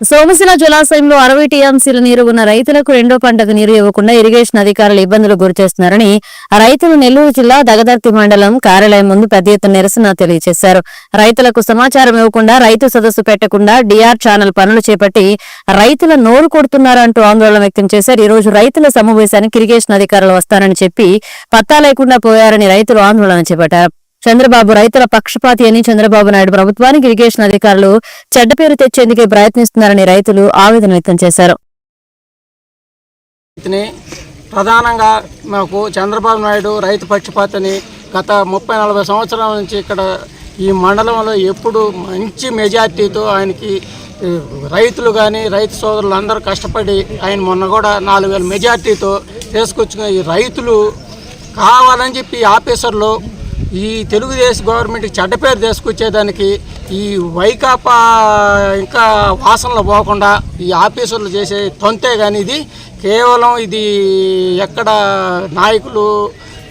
సోమశిల జలాశయంలో అరవై టీఎంసీల నీరు ఉన్న రైతులకు రెండో పంటకు నీరు ఇవ్వకుండా ఇరిగేషన్ అధికారులు ఇబ్బందులు గురిచేస్తున్నారని రైతులు నెల్లూరు జిల్లా దగదర్తి మండలం కార్యాలయం ముందు పెద్ద ఎత్తున నిరసన తెలియజేశారు. రైతులకు సమాచారం ఇవ్వకుండా రైతు సదస్సు పెట్టకుండా డిఆర్ ఛానల్ పనులు చేపట్టి రైతుల నోరు కొడుతున్నారంటూ ఆందోళన వ్యక్తం చేశారు. ఈ రోజు రైతుల సమావేశానికి ఇరిగేషన్ అధికారులు వస్తారని చెప్పి పత్తా లేకుండా పోయారని రైతులు ఆందోళన చేపట్టారు. చంద్రబాబు రైతుల పక్షపాతి అని చంద్రబాబు నాయుడు ప్రభుత్వానికి ఇరిగేషన్ అధికారులు చెడ్డ పేరు తెచ్చేందుకే ప్రయత్నిస్తున్నారని రైతులు ఆవేదన వ్యక్తం చేశారు. ప్రధానంగా మాకు చంద్రబాబు నాయుడు రైతు పక్షపాతని గత ముప్పై నలభై సంవత్సరాల నుంచి ఇక్కడ ఈ మండలంలో ఎప్పుడు మంచి మెజార్టీతో ఆయనకి రైతులు కానీ రైతు సోదరులు అందరూ కష్టపడి ఆయన మొన్న కూడా నాలుగు వేల మెజార్టీతో తీసుకొచ్చిన ఈ రైతులు కావాలని చెప్పి ఆఫీసర్లు ఈ తెలుగుదేశం గవర్నమెంట్ చెడ్డ పేరు తీసుకొచ్చేదానికి ఈ వైకాపా ఇంకా వాసనలు పోకుండా ఈ ఆఫీసర్లు చేసే తొంతే కానీ ఇది కేవలం ఇది ఎక్కడ నాయకులు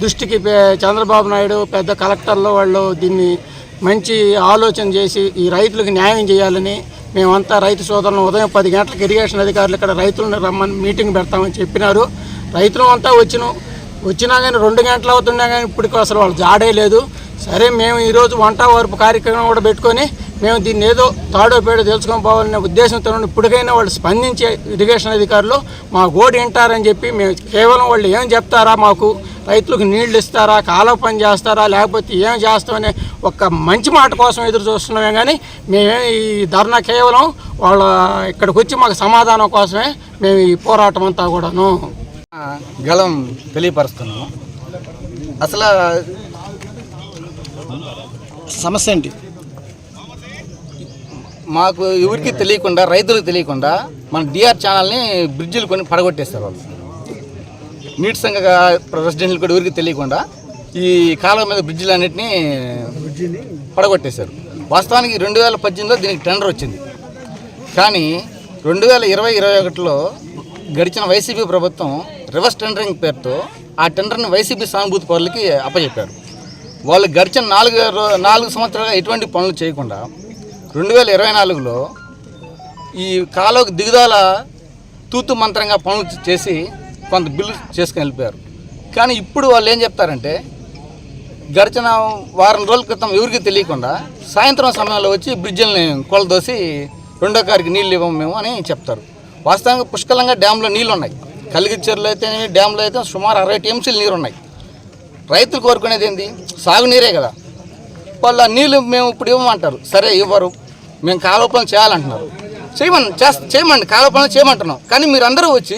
దృష్టికి చంద్రబాబు నాయుడు పెద్ద కలెక్టర్లు వాళ్ళు దీన్ని మంచి ఆలోచన చేసి ఈ రైతులకు న్యాయం చేయాలని మేమంతా రైతు సోదరులను ఉదయం పది గంటలకు ఇరిగేషన్ అధికారులు ఇక్కడ రైతులను రమ్మని మీటింగ్ పెడతామని చెప్పినారు. రైతులు అంతా వచ్చినాం. వచ్చినా కానీ రెండు గంటలు అవుతున్నా కానీ ఇప్పటికి అసలు వాళ్ళు జాడే లేదు. సరే మేము ఈరోజు వంట వరపు కార్యక్రమం కూడా పెట్టుకొని మేము దీన్ని ఏదో తాడో పేడో తెలుసుకొని పోవాలనే ఉద్దేశంతో ఇప్పటికైనా వాళ్ళు స్పందించే ఇరిగేషన్ అధికారులు మా గోడు వింటారని చెప్పి మేము కేవలం వాళ్ళు ఏం చెప్తారా మాకు? రైతులకు నీళ్ళు ఇస్తారా? కాలువ పని చేస్తారా? లేకపోతే ఏం చేస్తామనే ఒక మంచి మాట కోసం ఎదురు చూస్తున్నామే కానీ మేమే ఈ ధర్నా కేవలం వాళ్ళ ఇక్కడికి వచ్చి మాకు సమాధానం కోసమే మేము ఈ పోరాటం అంతా కూడాను గళం తెలియపరుస్తున్నాము. అసలు సమస్య ఏంటి? మాకు ఎవరికి తెలియకుండా రైతులకు తెలియకుండా మన డిఆర్ ఛానల్ని బ్రిడ్జిలు కొన్ని పడగొట్టేస్తారు వాళ్ళు. నీటి సంఘ రెసిడెంట్లు కూడా ఎవరికి తెలియకుండా ఈ కాలువ మీద బ్రిడ్జిలు అన్నింటినీ పడగొట్టేశారు. వాస్తవానికి రెండు వేల పద్దెనిమిదిలో దీనికి టెండర్ వచ్చింది. కానీ రెండు వేల ఇరవై ఇరవై ఒకటిలో గడిచిన వైసీపీ ప్రభుత్వం రివర్స్ టెండరింగ్ పేరుతో ఆ టెండర్ని వైసీపీ సానుభూతి పౌరులకి అప్పచెప్పారు వాళ్ళు గడిచిన నాలుగు నాలుగు సంవత్సరాలుగా ఎటువంటి పనులు చేయకుండా రెండు వేల ఇరవై నాలుగులో ఈ కాలువకు దిగుదాల తూతు మంత్రంగా పనులు చేసి కొంత బిల్లు చేసుకుని వెళ్ళిపోయారు. కానీ ఇప్పుడు వాళ్ళు ఏం చెప్తారంటే గడిచిన వారం రోజుల క్రితం ఎవరికి తెలియకుండా సాయంత్రం సమయంలో వచ్చి బ్రిడ్జిల్ని కొలదోసి రెండో కారికి నీళ్ళు ఇవ్వము మేము అని చెప్తారు. వాస్తవంగా పుష్కలంగా డ్యాంలో నీళ్ళు ఉన్నాయి కలిగిచ్చేరులో అయితే డ్యాంలో అయితే సుమారు అరవై టీఎంసీలు నీరు ఉన్నాయి రైతులు కోరుకునేది ఏంది? సాగునీరే కదా. వాళ్ళు ఆ నీళ్ళు మేము ఇప్పుడు ఇవ్వమంటారు. సరే ఇవ్వరు. మేము కాలువ పనులు చేయాలంటున్నారు. చేయమని చేస్త చేయమండి. కాలువ పనులు చేయమంటున్నాం. కానీ మీరు అందరూ వచ్చి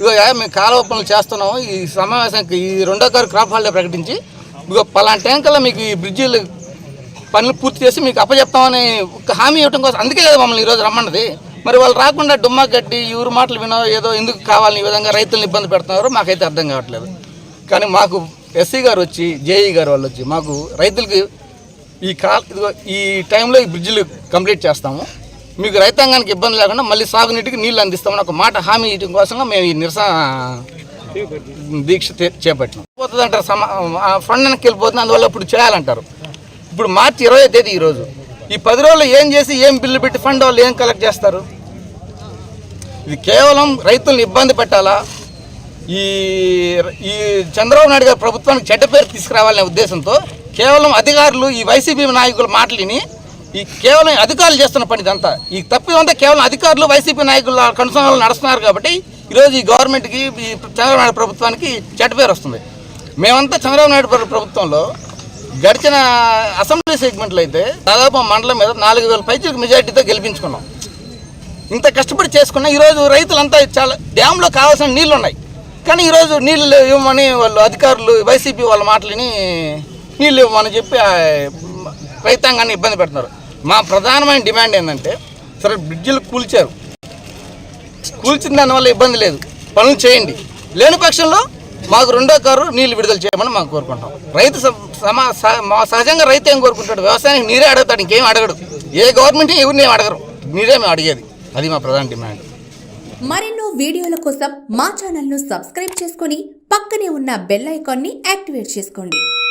ఇగో యా, మేము కాలువ పనులు చేస్తున్నాం ఈ సమావేశానికి ఈ రెండో కారు క్రాప్ హాలిడే ప్రకటించి ఇగో పలానా టైంకల్లా మీకు ఈ బ్రిడ్జిలు పనులు పూర్తి చేసి మీకు అప్పచెప్తామని ఒక హామీ ఇవ్వడం కోసం అందుకే కదా మమ్మల్ని ఈరోజు రమ్మన్నది మరి వాళ్ళు రాకుండా డుమ్మా కట్టి ఎవరు మాటలు వినో ఏదో ఎందుకు కావాలని ఈ విధంగా రైతులను ఇబ్బంది పెడుతున్నారో మాకైతే అర్థం కావట్లేదు. కానీ మాకు ఎస్సీ గారు వచ్చి జేఈ గారు వాళ్ళు వచ్చి మాకు రైతులకి ఈ కా ఈ టైంలో ఈ బ్రిడ్జిలు కంప్లీట్ చేస్తాము. మీకు రైతాంగానికి ఇబ్బంది లేకుండా మళ్ళీ సాగునీటికి నీళ్ళు అందిస్తామని ఒక మాట హామీ ఇవ్వడం కోసం మేము ఈ నిరసన దీక్ష చేపట్టినాం. పోతుంది అంటారు సమా ఆ వెళ్ళిపోతుంది అందువల్ల ఇప్పుడు చేయాలంటారు. ఇప్పుడు మార్చి ఇరవై తేదీ ఈరోజు. ఈ పది రోజులు ఏం చేసి ఏం బిల్లు పెట్టి ఫండ్ వాళ్ళు ఏం కలెక్ట్ చేస్తారు? ఇది కేవలం రైతులను ఇబ్బంది పెట్టాలా? ఈ ఈ చంద్రబాబు నాయుడు గారి ప్రభుత్వానికి చెడ్డ పేరు తీసుకురావాలనే ఉద్దేశంతో కేవలం అధికారులు ఈ వైసీపీ నాయకుల మాటలిని ఈ కేవలం అధికారులు చేస్తున్న పని ఇదంతా. ఈ తప్పిదంతా కేవలం అధికారులు వైసీపీ నాయకుల కనుసనలు నడుస్తున్నారు కాబట్టి ఈరోజు ఈ గవర్నమెంట్కి ఈ చంద్రబాబు నాయుడు ప్రభుత్వానికి చెడ్డ పేరు వస్తుంది. మేమంతా చంద్రబాబు నాయుడు ప్రభుత్వంలో గడిచిన అసెంబ్లీ సెగ్మెంట్లు అయితే దాదాపు మండలం మీద నాలుగు వేల పైచులకు మెజార్టీతో గెలిపించుకున్నాం. ఇంత కష్టపడి చేసుకున్నా ఈరోజు రైతులంతా చాలా డ్యాంలో కావాల్సిన నీళ్ళు ఉన్నాయి కానీ ఈరోజు నీళ్ళు ఇవ్వమని వాళ్ళు అధికారులు వైసీపీ వాళ్ళ మాటలని నీళ్ళు ఇవ్వమని చెప్పి రైతాంగాన్ని ఇబ్బంది పెడుతున్నారు. మా ప్రధానమైన డిమాండ్ ఏంటంటే సరే బ్రిడ్జిలు కూల్చారు. కూల్చిన దానివల్ల ఇబ్బంది లేదు. పనులు చేయండి. లేని పక్షంలో మాకు రెండో కారు నీళ్ళు విడుదల చేయమని మాకు కోరుకుంటాం. రైతు స- సమా మా సహజంగా రైతు ఏం కోరుకుంటాడు? వ్యవసాయానికి నీరే అడుగుతాడు ఇంకేం అడగడు. ఏ గవర్నమెంట్ ఎవరిని అడగరు. మీరే మేము అడిగేది. అది మా ప్రధాన డిమాండ్. మరెన్నో వీడియోల కోసం మా ఛానల్ను సబ్స్క్రైబ్ చేసుకొని పక్కనే ఉన్న బెల్ ఐకాన్ని యాక్టివేట్ చేసుకోండి.